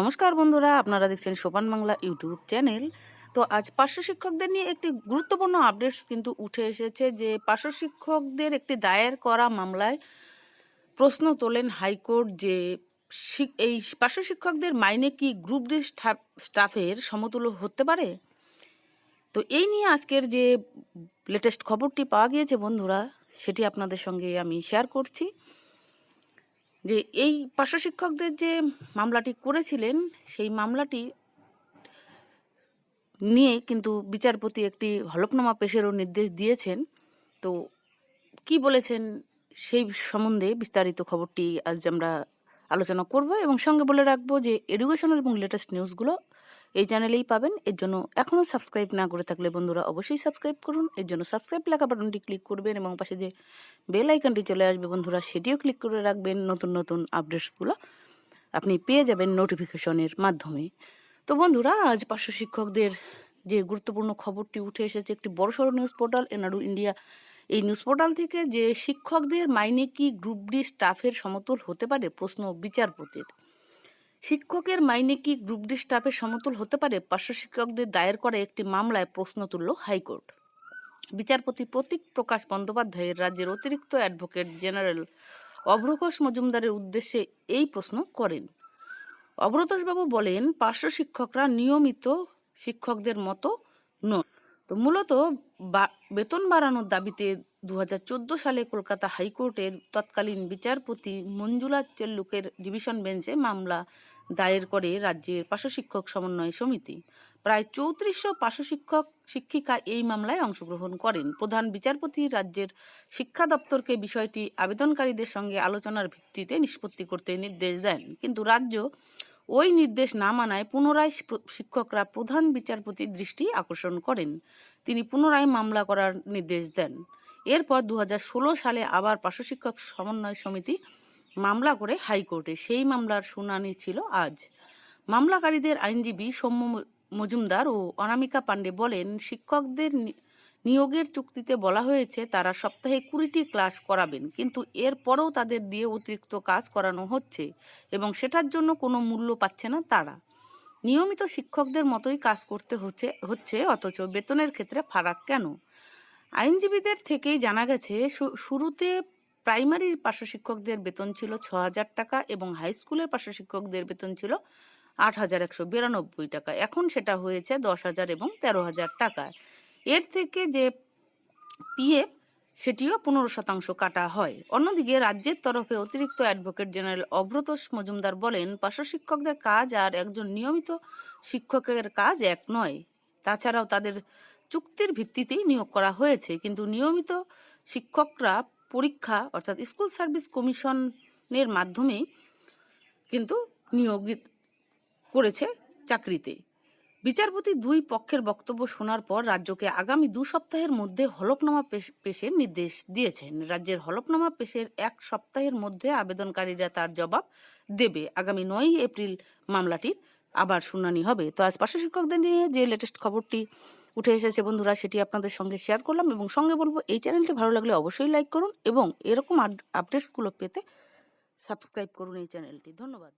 নমস্কার বন্ধুরা, আপনারা দেখছেন সোপান বাংলা ইউটিউব চ্যানেল। তো আজ পার্শ্ব শিক্ষকদের নিয়ে একটি গুরুত্বপূর্ণ আপডেটস কিন্তু উঠে এসেছে যে, পার্শ্ব শিক্ষকদের একটি দায়ের করা মামলায় প্রশ্ন তোলেন হাইকোর্ট যে এই পার্শ্ব শিক্ষকদের মাইনে কি গ্রুপ ডি স্টাফ- স্টাফের সমতুল্য হতে পারে? তো এই নিয়ে আজকের যে লেটেস্ট খবরটি পাওয়া গিয়েছে বন্ধুরা, সেটি আপনাদের সঙ্গে আমি শেয়ার করছি। যে এই পার্শ্ব শিক্ষকদের যে মামলাটি করেছিলেন, সেই মামলাটি নিয়ে কিন্তু বিচারপতি একটি হলফনামা পেশেরও নির্দেশ দিয়েছেন। তো কি বলেছেন সেই সম্বন্ধে বিস্তারিত খবরটি আজ আমরা আলোচনা করব এবং সঙ্গে বলে রাখব যে এডুকেশনাল এবং লেটেস্ট নিউজগুলো এই চ্যানেলেই পাবেন। এর জন্য এখনও সাবস্ক্রাইব না করে থাকলে বন্ধুরা অবশ্যই সাবস্ক্রাইব করুন। এর জন্য সাবস্ক্রাইব লেখা বাটনটি ক্লিক করবেন এবং পাশে যে বেল আইকনটি চলে আসবে বন্ধুরা, সেটিও ক্লিক করে রাখবেন নতুন নতুন আপডেটসগুলো আপনি পেয়ে যাবেন নোটিফিকেশনের মাধ্যমে। তো বন্ধুরা, আজ পার্শ্ব শিক্ষকদের যে গুরুত্বপূর্ণ খবরটি উঠে এসেছে, একটি বড়সড় নিউজ পোর্টাল এনাডু ইন্ডিয়া এই নিউজ পোর্টাল থেকে যে শিক্ষকদের মাইনে কি গ্রুপ ডি স্টাফের সমতুল হতে পারে? প্রশ্ন বিচারপতির। শিক্ষকের মাইনে কি গ্রুপ ডি সমতুল হতে পারে? পার্শ্ব শিক্ষকদের দায়ের করা একটি মামলায় প্রশ্ন তুলল হাইকোর্ট। বিচারপতি প্রতীক প্রকাশ বন্দ্যোপাধ্যায়ের রাজ্যের অতিরিক্ত অ্যাডভোকেট জেনারেল অভ্রঘোষ মজুমদারের উদ্দেশ্যে এই প্রশ্ন করেন। অভ্রতোষবাবু বলেন, পার্শ্ব শিক্ষকরা নিয়মিত শিক্ষকদের মতো নন। তো মূলত বেতন বাড়ানোর দাবিতে দু হাজার চোদ্দ সালে কলকাতা হাইকোর্টের তৎকালীন বিচারপতি মঞ্জুলা চেল্লুকের ডিভিশন বেঞ্চে মামলা দায়ের করে রাজ্যের পার্শ্ব শিক্ষক সমন্বয় সমিতি। প্রায় চৌত্রিশশো পার্শ্ব শিক্ষক এই মামলায় অংশগ্রহণ করেন। প্রধান বিচারপতি রাজ্যের শিক্ষা দপ্তরকে বিষয়টি আবেদনকারীদের সঙ্গে আলোচনার ভিত্তিতে নিষ্পত্তি করতে নির্দেশ দেন। কিন্তু রাজ্য ওই নির্দেশ না মানায় পুনরায় শিক্ষকরা প্রধান বিচারপতির দৃষ্টি আকর্ষণ করেন। তিনি পুনরায় মামলা করার নির্দেশ দেন। এরপর দু হাজার ষোলো সালে আবার পার্শ্ব শিক্ষক সমন্বয় সমিতি মামলা করে হাইকোর্টে। সেই মামলার শুনানি ছিল আজ। মামলাকারীদের আইনজীবী সৌম্য মজুমদার ও অনামিকা পাণ্ডে বলেন, শিক্ষকদের নিয়োগের চুক্তিতে বলা হয়েছে তারা সপ্তাহে কুড়িটি ক্লাস করাবেন, কিন্তু এরপরেও তাদের দিয়ে অতিরিক্ত কাজ করানো হচ্ছে এবং সেটার জন্য কোনো মূল্য পাচ্ছে না তারা। নিয়মিত শিক্ষকদের মতোই কাজ করতে হচ্ছে হচ্ছে, অথচ বেতনের ক্ষেত্রে ফারাক কেন? আইনজীবীদের থেকেই জানা গেছে শুরুতে প্রাইমারির পার্শ্ব শিক্ষকদের বেতন ছিল ছ হাজার টাকা এবং হাই স্কুলের পার্শ্ব শিক্ষকদের বেতন ছিল আট হাজার একশো বিরানব্বই টাকা। এখন সেটা হয়েছে দশ হাজার এবং তেরো হাজার টাকা। এর থেকে যে পিএফ সেটিও পনেরো শতাংশ কাটা হয়। অন্যদিকে রাজ্যের তরফে অতিরিক্ত অ্যাডভোকেট জেনারেল অভ্রতোষ মজুমদার বলেন পার্শ্ব শিক্ষকদের কাজ আর একজন নিয়মিত শিক্ষকের কাজ এক নয়। তাছাড়াও তাদের চুক্তির ভিত্তিতেই নিয়োগ করা হয়েছে, কিন্তু নিয়মিত শিক্ষকরা পরীক্ষা, অর্থাৎ স্কুল সার্ভিস কমিশনের মাধ্যমেই কিন্তু নিয়োগিত করেছে চাকরিতে। বিচারপতি দুই পক্ষের বক্তব্য শোনার পর রাজ্যকে আগামী দু সপ্তাহের মধ্যে হলফনামা পেশ- পেশের নির্দেশ দিয়েছেন। রাজ্যের হলফনামা পেশের এক সপ্তাহের মধ্যে আবেদনকারীরা তার জবাব দেবে। আগামী নয় এপ্রিল মামলাটির আবার শুনানি হবে। তো আজ পার্শ্ব শিক্ষকদের নিয়ে যে লেটেস্ট খবরটি উঠে এসেছে বন্ধুরা, সেটি আপনাদের সঙ্গে শেয়ার করলাম এবং সঙ্গে বলব, এই চ্যানেলটি ভালো লাগলে অবশ্যই লাইক করুন এবং এরকম আপডেটসগুলো পেতে সাবস্ক্রাইব করুন এই চ্যানেলটি ধন্যবাদ।